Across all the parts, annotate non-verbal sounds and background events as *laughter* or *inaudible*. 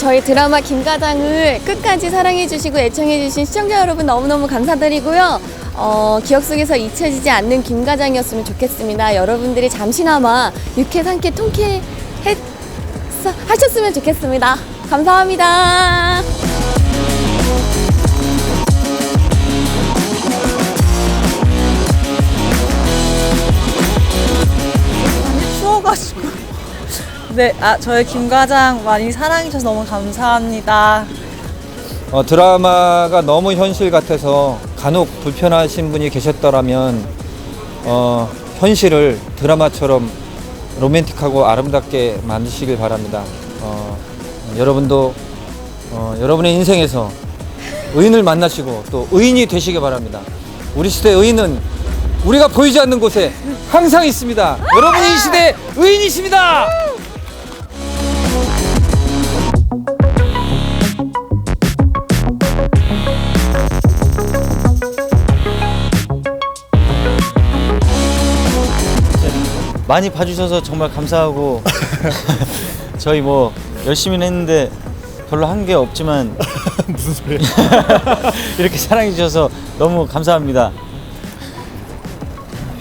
저희 드라마 김과장을 끝까지 사랑해주시고 애청해주신 시청자 여러분 너무너무 감사드리고요. 어, 기억 속에서 잊혀지지 않는 김과장이었으면 좋겠습니다. 여러분들이 잠시나마 유쾌, 상쾌, 통쾌 했, 하셨으면 좋겠습니다. 감사합니다. 네, 아, 저희 김 과장 많이 사랑해주셔서 너무 감사합니다. 어, 드라마가 너무 현실 같아서 간혹 불편하신 분이 계셨더라면 어, 현실을 드라마처럼 로맨틱하고 아름답게 만드시길 바랍니다. 어, 여러분도 어, 여러분의 인생에서 의인을 만나시고 또 의인이 되시길 바랍니다. 우리 시대 의인은 우리가 보이지 않는 곳에 항상 있습니다. 여러분이 이 시대 의인이십니다. 많이 봐주셔서 정말 감사하고 *laughs* *laughs* 저희 뭐 열심히는 했는데 별로 한 게 없지만 *laughs* 무슨 소리야 이렇게 사랑해 주셔서 너무 감사합니다.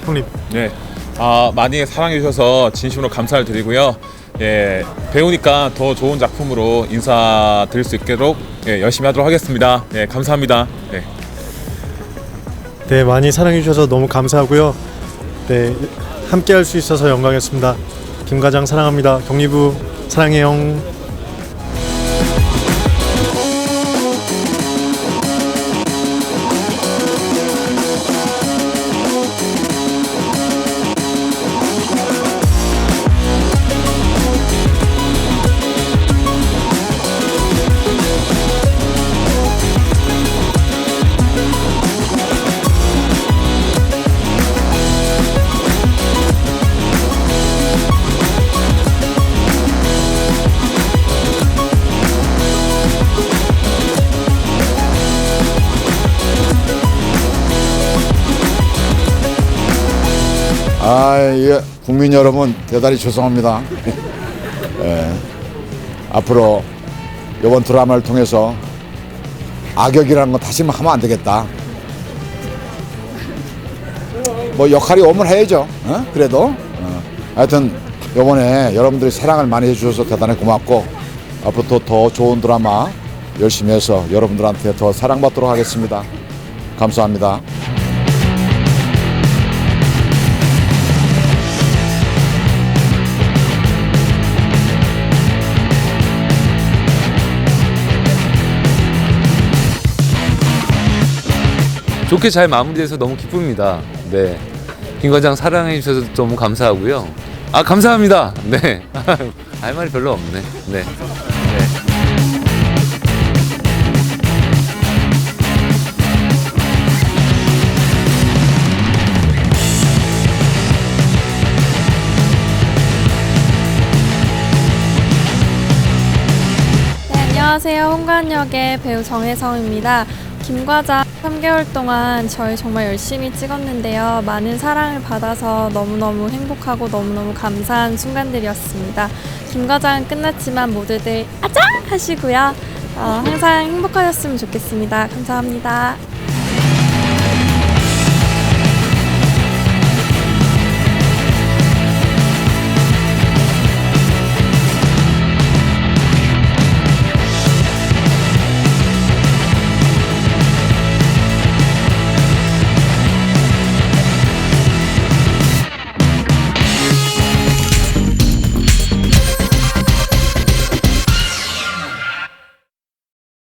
형님 네. 아, 많이 사랑해 주셔서 진심으로 감사를 드리고요. 예, 배우니까 더 좋은 작품으로 인사드릴 수 있도록 예, 열심히 하도록 하겠습니다. 예, 감사합니다. 네. 네 많이 사랑해 주셔서 너무 감사하고요 네 함께 할 수 있어서 영광이었습니다. 김 과장 사랑합니다. 경리부 사랑해요 아, 예. 국민 여러분 대단히 죄송합니다. *laughs* 예. 앞으로 이번 드라마를 통해서 악역이라는 거 다시는 하면 안 되겠다. 뭐 역할이 오면 해야죠. 어? 그래도 어. 하여튼 이번에 여러분들이 사랑을 많이 해주셔서 대단히 고맙고 앞으로 또더 좋은 드라마 열심히 해서 여러분들한테 더 사랑받도록 하겠습니다. 감사합니다. 좋게 잘 마무리돼서 너무 기쁩니다. 네. 김 과장 사랑해 주셔서 너무 감사하고요. 아, 감사합니다. 네. *laughs* 할 말이 별로 없네. 네. 네. 네, 안녕하세요. 홍관역의 배우 정혜성입니다. 김과장 3개월 동안 저희 정말 열심히 찍었는데요. 많은 사랑을 받아서 너무너무 행복하고 너무너무 감사한 순간들이었습니다. 김과장 끝났지만 모두들 아짱! 하시고요. 어, 항상 행복하셨으면 좋겠습니다. 감사합니다.